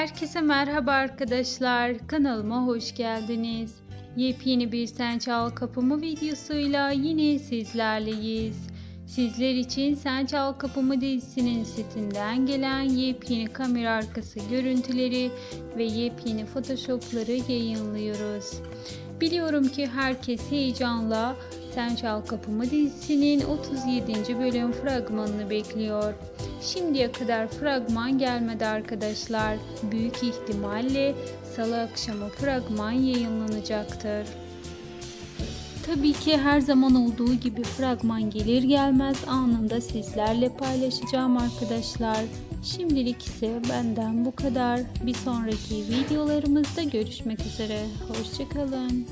Herkese merhaba arkadaşlar. Kanalıma hoş geldiniz. Yepyeni bir Sen Çal Kapımı videosuyla yine sizlerleyiz. Sizler için Sen Çal Kapımı dizisinin setinden gelen yepyeni kamera arkası görüntüleri ve yepyeni photoshopları yayınlıyoruz. Biliyorum ki herkes heyecanla Sen Çal Kapımı dizisinin 37. bölüm fragmanını bekliyor. Şimdiye kadar fragman gelmedi arkadaşlar. Büyük ihtimalle salı akşamı fragman yayınlanacaktır. Tabii ki her zaman olduğu gibi fragman gelir gelmez anında sizlerle paylaşacağım arkadaşlar. Şimdilik ise benden bu kadar. Bir sonraki videolarımızda görüşmek üzere. Hoşçakalın.